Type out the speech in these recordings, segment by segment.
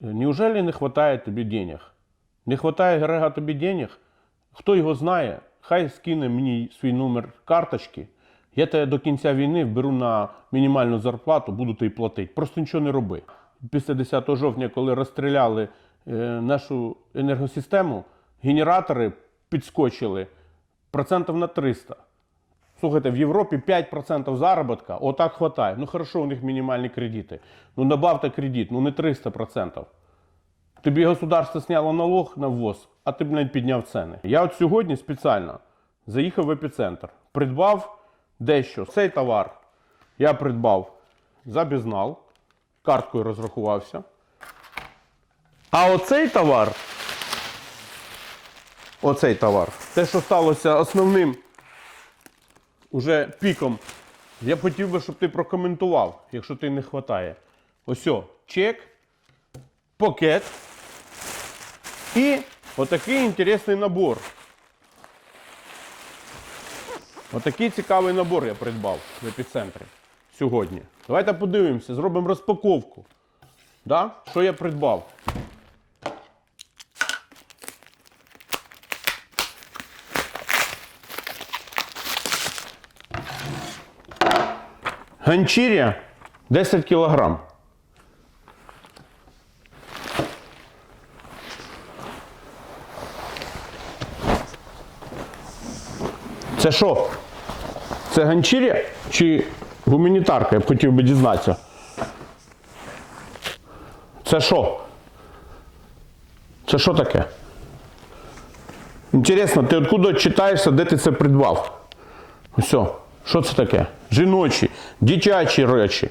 Неужели не вистачає тобі денег? Не вистачає Грега тобі денег? Хто його знає, хай скине мені свій номер карточки. Я тебе до кінця війни беру на мінімальну зарплату, буду тобі платити. Просто нічого не роби. Після 10 жовтня, коли розстріляли е, нашу енергосистему, генератори підскочили процентів на 300. Слухайте, в Європі 5% заробітка, отак хватає. Ну хорошо, у них мінімальні кредити. Ну добавте кредит, ну не 300%. Тобі государство сняло налог на ввоз, а ти, блядь, підняв ціни. Я от сьогодні спеціально заїхав в епіцентр, придбав дещо. Цей товар я придбав за бізнал, карткою розрахувався. А оцей товар, оцей товар, те, що сталося основним уже піком, я б хотів би, щоб ти прокоментував, якщо ти не вистачає. Ось, чек, пакет і отакий інтересний набор. Отакий цікавий набор я придбав в епіцентрі сьогодні. Давайте подивимося, зробимо розпаковку. Да? Що я придбав? Ганчір'я 10 кілограм. Це що? Це ганчір'я чи гуманітарка? Я б хотів би дізнатися. Це що? Це що таке? Інтересно, ти откуда читаєшся, де ти це придбав? Ось, що це таке? Жіночі, дитячі речі.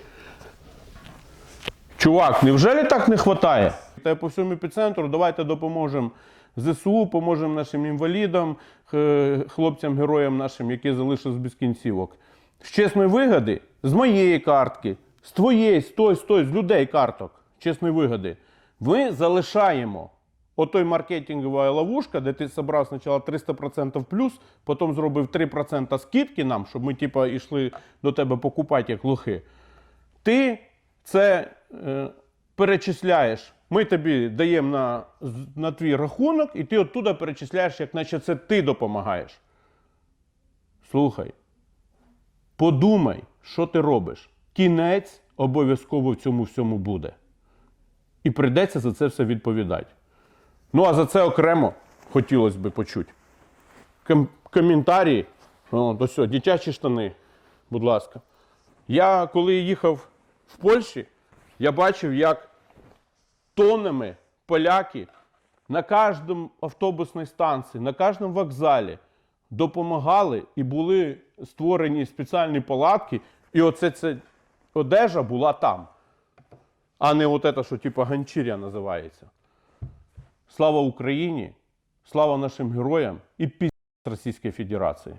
Чувак, невже так не вистачає? Та по всьому епіцентру давайте допоможемо ЗСУ, поможемо нашим інвалідам, хлопцям-героям нашим, які залишились без кінцівок. З чесної вигоди, з моєї картки, з твоєї, з той, з той, з людей карток, чесної вигоди, ми залишаємо отой маркетингова ловушка, де ти зібрав спочатку 300% плюс, потім зробив 3% скидки нам, щоб ми типа, йшли до тебе покупати як лохи ти це е, перечисляєш. Ми тобі даємо на, на твій рахунок, і ти оттуда перечисляєш, як наче це ти допомагаєш. Слухай, подумай, що ти робиш. Кінець обов'язково в цьому всьому буде. І прийдеться за це все відповідати. Ну, а за це окремо хотілося б почути. Ком- коментарі, о, сього, дитячі штани, будь ласка. Я коли їхав в Польщі, я бачив, як тоннами поляки на кожному автобусній станції, на кожному вокзалі допомагали і були створені спеціальні палатки, і оце це одежа була там, а не от це, що типу ганчір'я називається. Слава Україні! Слава нашим героям і пі Російської Федерації!